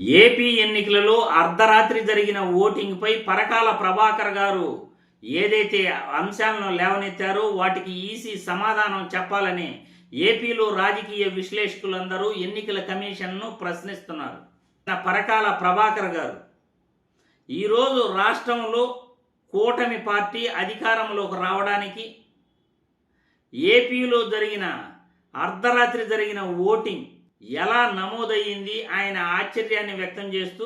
AP ఎన్నికలలో అర్ధరాత్రి జరిగిన ఓటింగ్పై పరకాల ప్రభాకర్ గారు ఏదైతే అంశాలను లేవనెత్తారో వాటికి ఈసీ సమాధానం చెప్పాలని ఏపీలో రాజకీయ విశ్లేషకులందరూ ఎన్నికల కమిషన్ను ప్రశ్నిస్తున్నారు. పరకాల ప్రభాకర్ గారు ఈరోజు రాష్ట్రంలో కూటమి పార్టీ అధికారంలోకి రావడానికి ఏపీలో జరిగిన అర్ధరాత్రి జరిగిన ఓటింగ్ ఎలా నమోదయ్యింది ఆయన ఆశ్చర్యాన్ని వ్యక్తం చేస్తూ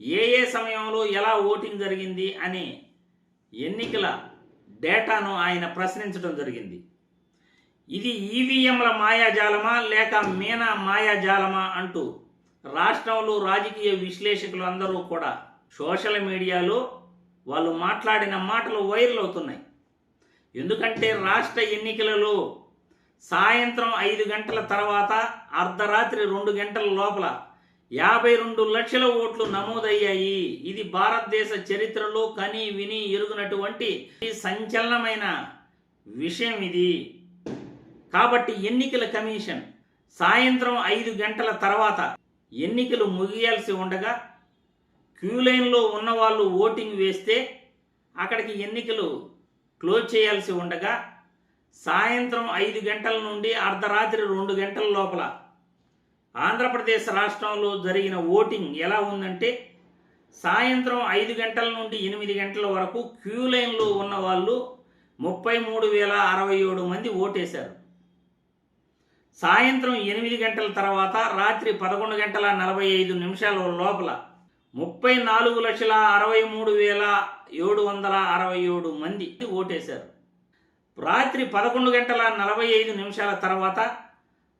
ఏ ఏ సమయంలో ఎలా ఓటింగ్ జరిగింది అని ఎన్నికల డేటాను ఆయన ప్రశ్నించడం జరిగింది. ఇది ఈవీఎంల మాయాజాలమా లేక మీనా మాయాజాలమా అంటూ రాష్ట్రంలో రాజకీయ విశ్లేషకులు అందరూ కూడా సోషల్ మీడియాలో వాళ్ళు మాట్లాడిన మాటలు వైరల్ అవుతున్నాయి. ఎందుకంటే రాష్ట్ర ఎన్నికలలో సాయంత్రం ఐదు గంటల తర్వాత అర్ధరాత్రి రెండు గంటల లోపల యాభై రెండు లక్షల ఓట్లు నమోదయ్యాయి. ఇది భారతదేశ చరిత్రలో కని విని ఎరుగునటువంటి సంచలనమైన విషయం ఇది. కాబట్టి ఎన్నికల కమిషన్ సాయంత్రం ఐదు గంటల తర్వాత ఎన్నికలు ముగియాల్సి ఉండగా క్యూ లైన్లో ఓటింగ్ వేస్తే అక్కడికి ఎన్నికలు క్లోజ్ చేయాల్సి ఉండగా సాయంత్రం ఐదు గంటల నుండి అర్ధరాత్రి రెండు గంటల లోపల ఆంధ్రప్రదేశ్ రాష్ట్రంలో జరిగిన ఓటింగ్ ఎలా ఉందంటే సాయంత్రం ఐదు గంటల నుండి ఎనిమిది గంటల వరకు క్యూ లైన్లో ఉన్న వాళ్ళు ముప్పై మూడు వేల అరవై ఏడు మంది ఓటేశారు. సాయంత్రం ఎనిమిది గంటల తర్వాత రాత్రి పదకొండు గంటల నలభై ఐదు నిమిషాల లోపల ముప్పై నాలుగు లక్షల అరవై మూడు వేల ఏడు వందల అరవై ఏడు మంది ఓటేశారు. రాత్రి పదకొండు గంటల నలభై ఐదు నిమిషాల తర్వాత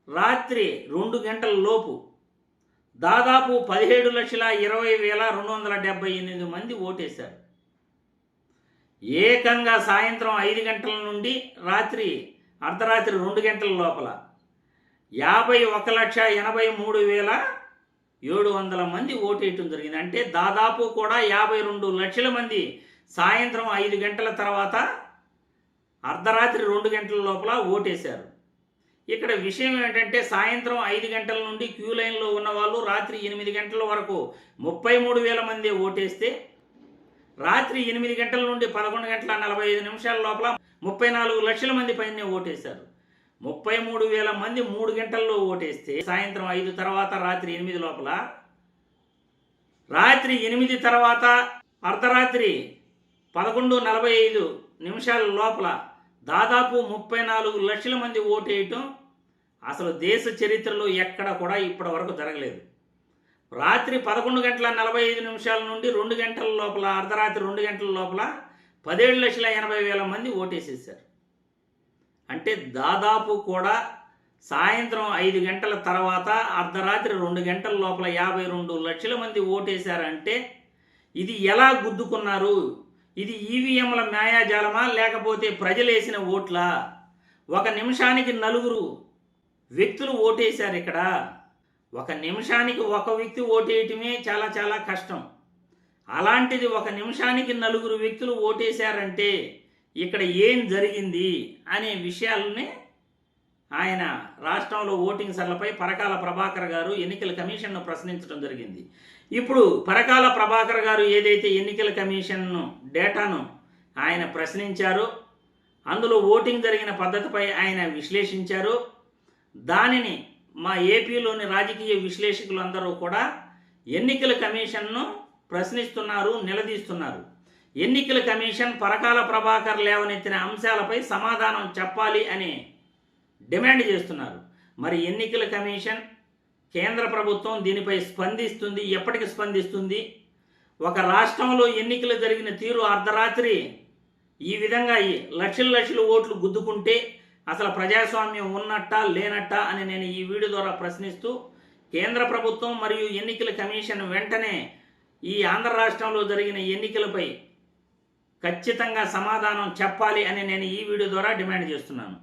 రాత్రి రెండు గంటల లోపు దాదాపు పదిహేడు లక్షల ఇరవై వేల రెండు వందల డెబ్బై ఎనిమిది మంది ఓటేశారు. ఏకంగా సాయంత్రం ఐదు గంటల నుండి రాత్రి అర్ధరాత్రి రెండు గంటల లోపల యాభై ఒక లక్ష ఎనభై మూడు వేల ఏడు వందల మంది ఓటేయటం జరిగింది. అంటే దాదాపు కూడా యాభై రెండు లక్షల మంది సాయంత్రం ఐదు గంటల తర్వాత అర్ధరాత్రి రెండు గంటల లోపల ఓటేశారు. ఇక్కడ విషయం ఏంటంటే సాయంత్రం ఐదు గంటల నుండి క్యూ లైన్లో ఉన్న వాళ్ళు రాత్రి ఎనిమిది గంటల వరకు ముప్పై మూడు వేల మంది ఓటేస్తే రాత్రి ఎనిమిది గంటల నుండి పదకొండు గంటల నలభై ఐదు నిమిషాల లోపల ముప్పై నాలుగు లక్షల మంది పైనే ఓటేశారు. ముప్పై మూడు వేల మంది మూడు గంటల్లో ఓటేస్తే సాయంత్రం ఐదు తర్వాత రాత్రి ఎనిమిది లోపల రాత్రి ఎనిమిది తర్వాత అర్ధరాత్రి పదకొండు నలభై ఐదు నిమిషాల లోపల దాదాపు ముప్పై నాలుగు లక్షల మంది ఓటేయటం అసలు దేశ చరిత్రలో ఎక్కడ కూడా ఇప్పటి వరకు జరగలేదు. రాత్రి పదకొండు గంటల నలభై ఐదు నిమిషాల నుండి రెండు గంటల లోపల అర్ధరాత్రి రెండు గంటల లోపల పదిహేడు లక్షల ఎనభై వేల మంది ఓటేసేసారు అంటే దాదాపు కూడా సాయంత్రం ఐదు గంటల తర్వాత అర్ధరాత్రి రెండు గంటల లోపల యాభై రెండు లక్షల మంది ఓటేశారంటే ఇది ఎలా గుద్దుకున్నారు? ఇది ఈవీఎంల మాయాజాలమా లేకపోతే ప్రజలేసిన ఓట్లా? ఒక నిమిషానికి నలుగురు వ్యక్తులు ఓటేశారు ఇక్కడ. ఒక నిమిషానికి ఒక వ్యక్తి ఓటేయటమే చాలా చాలా కష్టం. అలాంటిది ఒక నిమిషానికి నలుగురు వ్యక్తులు ఓటేశారంటే ఇక్కడ ఏం జరిగింది అనే విషయాలని ఆయన రాష్ట్రంలో ఓటింగ్ సర్లపై పరకాల ప్రభాకర్ గారు ఎన్నికల కమిషన్ను ప్రశ్నించడం జరిగింది. ఇప్పుడు పరకాల ప్రభాకర్ గారు ఏదైతే ఎన్నికల కమిషన్ను డేటాను ఆయన ప్రశ్నించారో అందులో ఓటింగ్ జరిగిన పద్ధతిపై ఆయన విశ్లేషించారు దానిని మా ఏపీలోని రాజకీయ విశ్లేషకులందరూ కూడా ఎన్నికల కమిషన్ను ప్రశ్నిస్తున్నారు నిలదీస్తున్నారు. ఎన్నికల కమిషన్ పరకాల ప్రభాకర్ లేవనెత్తిన అంశాలపై సమాధానం చెప్పాలి అని డిమాండ్ చేస్తున్నారు. మరి ఎన్నికల కమిషన్ కేంద్ర ప్రభుత్వం దీనిపై స్పందిస్తుంది. ఎప్పటికి స్పందిస్తుంది? ఒక రాష్ట్రంలో ఎన్నికలు జరిగిన తీరు అర్ధరాత్రి. ఈ విధంగా లక్షల లక్షల ఓట్లు గుద్దుకుంటే అసలు ప్రజాస్వామ్యం ఉన్నట్టా లేనట్టా అని నేను ఈ వీడియో ద్వారా ప్రశ్నిస్తూ కేంద్ర ప్రభుత్వం మరియు ఎన్నికల కమిషన్ వెంటనే ఈ ఆంధ్ర రాష్ట్రంలో జరిగిన ఎన్నికలపై ఖచ్చితంగా సమాధానం చెప్పాలి అని నేను ఈ వీడియో ద్వారా డిమాండ్ చేస్తున్నాను.